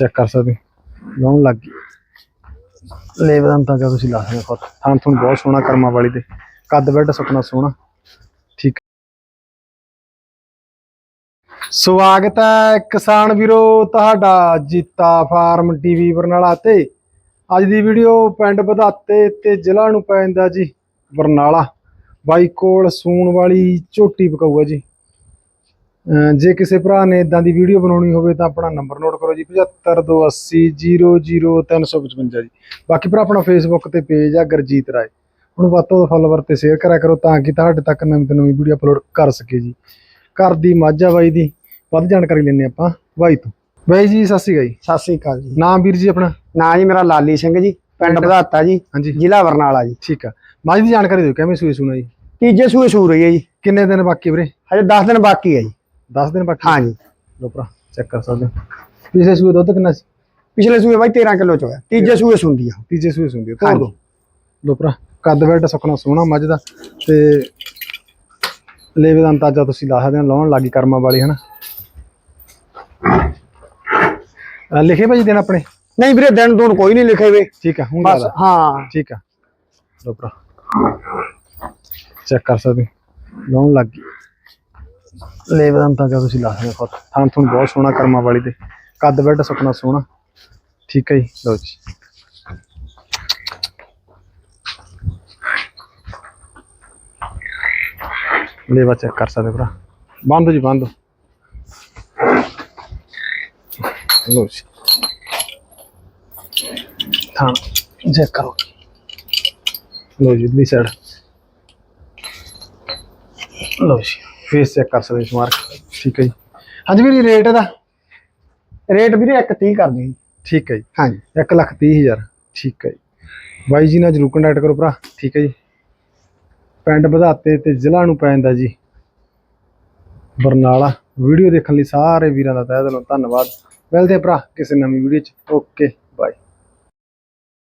Check ਕਰ ਸਕਦੇ ਲਾਉਣ ਲੱਗ ਗਈ। ਲੇਵਦਾਂ ਤਾਂ ਜਦੋਂ ਤੁਸੀਂ ਲਾ ਸਕਦੇ ਹੋ ਥਾਂ ਤੁਹਾਨੂੰ ਬਹੁਤ ਸੋਹਣਾ ਕਰਮਾ ਵਾਲੀ ਤੇ। ਕੱਦ ਬੈੱਡ ਸੁਪਨਾ ਸੋਹਣਾ। ਠੀਕ। ਸਵਾਗਤ ਹੈ ਕਿਸਾਨ ਵੀਰੋ, ਤੁਹਾਡਾ ਜੀਤਾ ਫਾਰਮ ਟੀਵੀ ਬਰਨਾਲਾ ਤੇ। ਅੱਜ ਦੀ ਵੀਡੀਓ ਪਿੰਡ ਵਧਾਤੇ ਤੇ ਜ਼ਿਲ੍ਹਾ ਨੂੰ ਪੈ ਜਾਂਦਾ ਜੀ ਬਰਨਾਲਾ। ਬਾਈ ਕੋਲ ਸੂਣ ਵਾਲੀ ਝੋਟੀ ਪਕਾਊਗਾ ਜੀ। ਜੇ ਕਿਸੇ ਭਰਾ ਨੇ ਇਦਾਂ ਦੀ ਵੀਡੀਓ ਬਣਾਉਣੀ ਹੋਵੇ ਤਾਂ ਆਪਣਾ ਨੰਬਰ ਨੋਟ ਕਰੋ ਜੀ 7528000355 ਜੀ। ਬਾਕੀ ਭਰਾ ਆਪਣਾ ਫੇਸਬੁੱਕ ਤੇ ਪੇਜ ਆ ਗਰਜੀਤ ਰਾਏ। ਉਹਨੂੰ ਵੱਧ ਤੋਂ ਵੱਧ ਫਾਲੋਵਰ ਤੇ ਸ਼ੇਅਰ ਕਰਿਆ ਕਰੋ ਤਾਂ ਕਿ ਤੁਹਾਡੇ ਤੱਕ ਨਵੀਂ ਤੋਂ ਨਵੀਂ ਵੀਡੀਓ ਅਪਲੋਡ ਕਰ ਸਕੇ ਜੀ। ਘਰ ਦੀ ਮਾਝਾ ਬਾਈ ਦੀ ਵੱਧ ਜਾਣਕਾਰੀ ਲੈਣੇ ਆਪਾਂ ਬਾਈ ਤੋਂ। ਬਾਈ ਜੀ ਸਤਿ ਸ਼੍ਰੀ ਅਕਾਲ ਜੀ। ਸਤਿ ਸ੍ਰੀ ਅਕਾਲ ਜੀ। ਨਾਮ ਵੀਰ ਜੀ ਆਪਣਾ? ਨਾਂ ਜੀ ਮੇਰਾ ਲਾਲੀ ਸਿੰਘ ਜੀ ਪਿੰਡ ਵਧਾਤਾ ਜੀ ਹਾਂਜੀ। ਜ਼ਿਲ੍ਹਾ ਬਰਨਾਲਾ ਜੀ। ਠੀਕ ਆ। ਮਾਝ ਦੀ ਜਾਣਕਾਰੀ ਦਿਓ ਕਿਵੇਂ ਸੂਈ ਸੁਣਾ ਜੀ? ਤੀਜੇ ਸੂਏ ਸੂ ਰਹੀ ਹੈ ਜੀ। ਕਿੰਨੇ ਦਿਨ ਬਾਕੀ ਵੀਰੇ? ਹਜੇ 10 ਦਿਨ ਬਾਕੀ ਹੈ ਜੀ। 10 ਦਿਨ ਬਾਕੀ ਹਾਂ ਜੀ। ਲੋ ਭਰਾ ਚੈੱਕ ਕਰ ਸਕਦੇ ਹੋ। ਪਿਛਲੇ ਸੂਏ ਦੁੱਧ ਕਿੰਨਾ ਸੀ? ਪਿਛਲੇ ਸੂਏ ਬਾਈ 13 ਕਿਲੋ ਚ ਹੋਇਆ। ਤੀਜੇ ਸੂਏ ਸੁੰਦੀ ਆ। ਤੀਜੇ ਸੂਏ ਸੁੰਦੀ ਤੋੜ ਹਾਂਜੀ। ਦੋ। ਲੋ ਭਰਾ ਕੱਦ ਬੈਡ ਸੁੱਕਣਾ ਸੋਹਣਾ ਮੱਝ ਦਾ ਤੇ ਲੇਵੇ ਦਾ ਅੰਦਾਜ਼ਾ ਤੁਸੀਂ ਲਾ ਸਕਦੇ ਹੋ ਲਾਉਣ ਲੱਗੀ ਕਰਮਾਂ ਵਾਲੀ ਹਨਾ। ਲਿਖੇ ਭਾਜੀ ਦਿਨ ਆਪਣੇ? ਨਹੀਂ ਵੀਰੇ ਦਿਨ ਦੂਨ ਕੋਈ ਨਹੀਂ ਲਿਖੇ ਵੇ। ਠੀਕ ਆ ਹੁਣ ਬਸ ਹਾਂ। ਠੀਕ ਆ। ਲੋ ਭਰਾ ਚੈੱਕ ਕਰ ਸਕਦੇ। ਲਾਉਣ ਲੱਗ ਲੇਵੇ ਦਾ ਅੰਦਾਜ਼ਾ ਤੁਸੀਂ ਲਾ ਸਕਦੇ ਹੋ ਥਾਂ ਤੁਹਾਨੂੰ ਬਹੁਤ ਸੋਹਣਾ ਕਰਮਾ ਵਾਲੀ ਤੇ। ਕੱਦ ਬੈਡ ਸੁੱਕਣਾ ਸੋਹਣਾ। ਠੀਕ ਹੈ ਜੀ, ਲਓ ਜੀ। ਲੇਵਾ ਚੈੱਕ ਕਰ ਸਕਦੇ ਹੋ ਭਰਾ। ਬੰਦ ਜੀ, ਬੰਦ। ਲਓ ਜੀ। ਥਾਂ ਚੈੱਕ ਕਰੋ। ਲਓ ਜੀ, ਇਧਰਲੀ ਸਾਈਡ ਲਓ ਜੀ। ਫੇਸ ਚੈੱਕ ਕਰ ਸਕਦੇ ਸਮਾਰਕ ਠੀਕ ਹੈ ਜੀ। ਹਾਂਜੀ ਵੀਰ ਰੇਟ ਇਹਦਾ ਰੇਟ ਵੀਰੇ 130 ਕਰਦੇ ਜੀ ਠੀਕ ਹੈ ਜੀ। ਹਾਂ ਜੀ 1 ਲੱਖ ਤੀਹ ਹਜ਼ਾਰ। ਠੀਕ ਹੈ ਜੀ। ਬਾਈ ਜੀ ਨਾਲ ਜਰੂਰ ਕੰਟੈਕਟ ਕਰੋ ਭਰਾ। ਠੀਕ ਹੈ ਜੀ। ਪਿੰਡ ਵਧਾਤੇ ਤੇ ਜ਼ਿਲ੍ਹਾ ਨੂੰ ਪੈ ਜਾਂਦਾ ਜੀ। ਬਰਨਾਲਾ। ਵੀਡੀਓ ਦੇਖਣ ਲਈ ਸਾਰੇ ਵੀਰਾਂ ਦਾ ਤਹਿ ਦਿਲੋਂ ਧੰਨਵਾਦ। ਮਿਲਦੇ ਭਰਾ ਕਿਸੇ ਨਵੀਂ ਵੀਡੀਓ ਚ। ਓਕੇ।